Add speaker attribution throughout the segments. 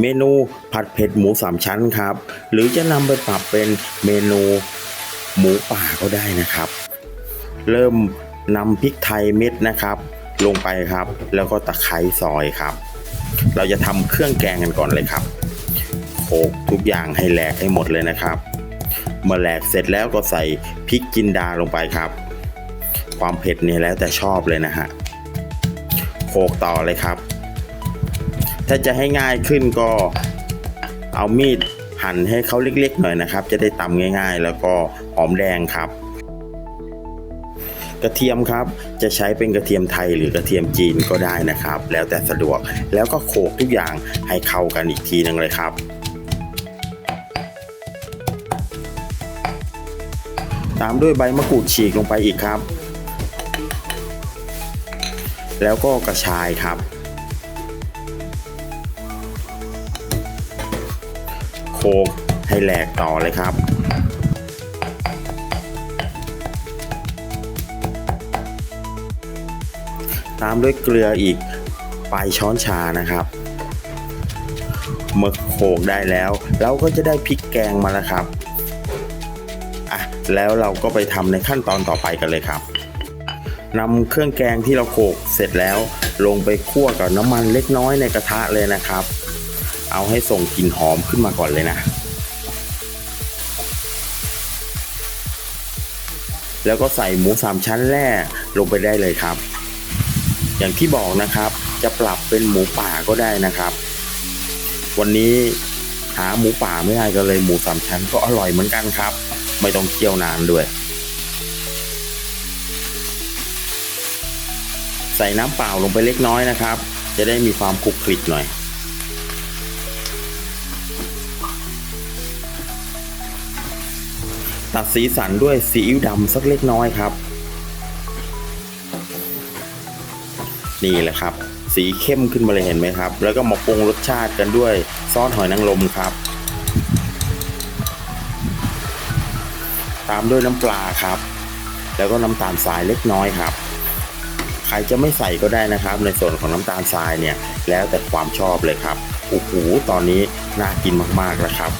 Speaker 1: เมนูผัดเผ็ดหมูสามชั้นครับ หรือจะนำไปปรับเป็นเมนูหมูป่าก็ได้นะครับ เริ่มนำพริกไทยเม็ดนะครับ ลงไปครับ แล้วก็ตะไคร้ซอยครับ เราจะทำเครื่องแกงกันก่อนเลยครับโขกทุกอย่างให้แหลกให้หมดเลยนะครับเมื่อแหลกเสร็จแล้วก็ใส่พริกจินดาลงไปครับ ความเผ็ดเนี่ยแล้วแต่ชอบเลยนะฮะโขกต่อเลยครับ ถ้าจะให้ง่ายขึ้นก็เอามีดหั่นให้เขาเล็กๆหน่อยนะครับ จะได้ตำง่ายๆ แล้วก็หอมแดงครับ กระเทียมครับจะใช้เป็นกระเทียมไทยหรือกระเทียมจีนก็ได้นะครับ แล้วแต่สะดวกแล้วก็โขกทุกอย่างให้เข้ากันอีกทีหนึงเลยครับตามด้วยใบมะกรูดฉีกลงไปอีกครับ แล้วก็กระชายครับ กให้แหลกต่อเลยครับ ตามด้วยเกลืออีกปลายช้อนชานะครับเมื่อโขลกได้แล้ว เราก็จะได้พริกแกงมาแล้วครับอะแล้วเราก็ไปทำในขั้นตอนต่อไปกันเลยครับนำเครื่องแกงที่เราโขลกเสร็จแล้วลงไปคั่วกับน้ำมันเล็กน้อยในกระทะเลยนะครับ เอาให้ส่งกลิ่นหอมขึ้นมาก่อนเลยนะ แล้วก็ใส่หมูสามชั้นแร่ลงไปได้เลยครับ อย่างที่บอกนะครับ จะปรับเป็นหมูป่าก็ได้นะครับ วันนี้หาหมูป่าไม่ได้ก็เลยหมูสามชั้นก็อร่อยเหมือนกันครับ ไม่ต้องเคี่ยวนานด้วย ใส่น้ำเปล่าลงไปเล็กน้อยนะครับ จะได้มีความคลุกคลิกหน่อย ตัดสีสันด้วยซีอิ๊วดำสักเล็กน้อยครับ นี่แหละครับ สีเข้มขึ้นมาเลยเห็นไหมครับ แล้วก็มาปรุงรสชาติกันด้วยซอสหอยนางรมครับ ตามด้วยน้ำปลาครับ แล้วก็น้ำตาลทรายเล็กน้อยครับ ใครจะไม่ใส่ก็ได้นะครับ ในส่วนของน้ำตาลทรายเนี่ย แล้วแต่ความชอบเลยครับโอ้โหตอนนี้น่ากินมากๆแล้วครับ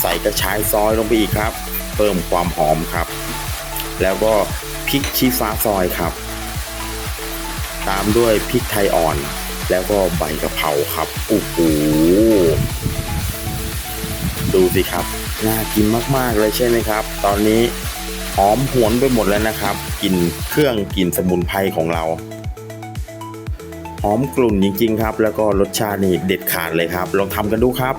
Speaker 1: ใส่กระชายซอยลงไปอีกครับ เพิ่มความหอมครับ แล้วก็พริกชี้ฟ้าซอยครับ ตามด้วยพริกไทยอ่อน แล้วก็ใบกะเพราครับโอ้โหดูสิครับน่ากินมากๆเลยใช่ไหมครับ ตอนนี้หอมหวนไปหมดแล้วนะครับกลิ่นเครื่องกลิ่นสมุนไพรของเราหอมกลุ่นจริงๆครับ แล้วก็รสชาตินี่เด็ดขาดเลยครับ ลองทำกันดูครับ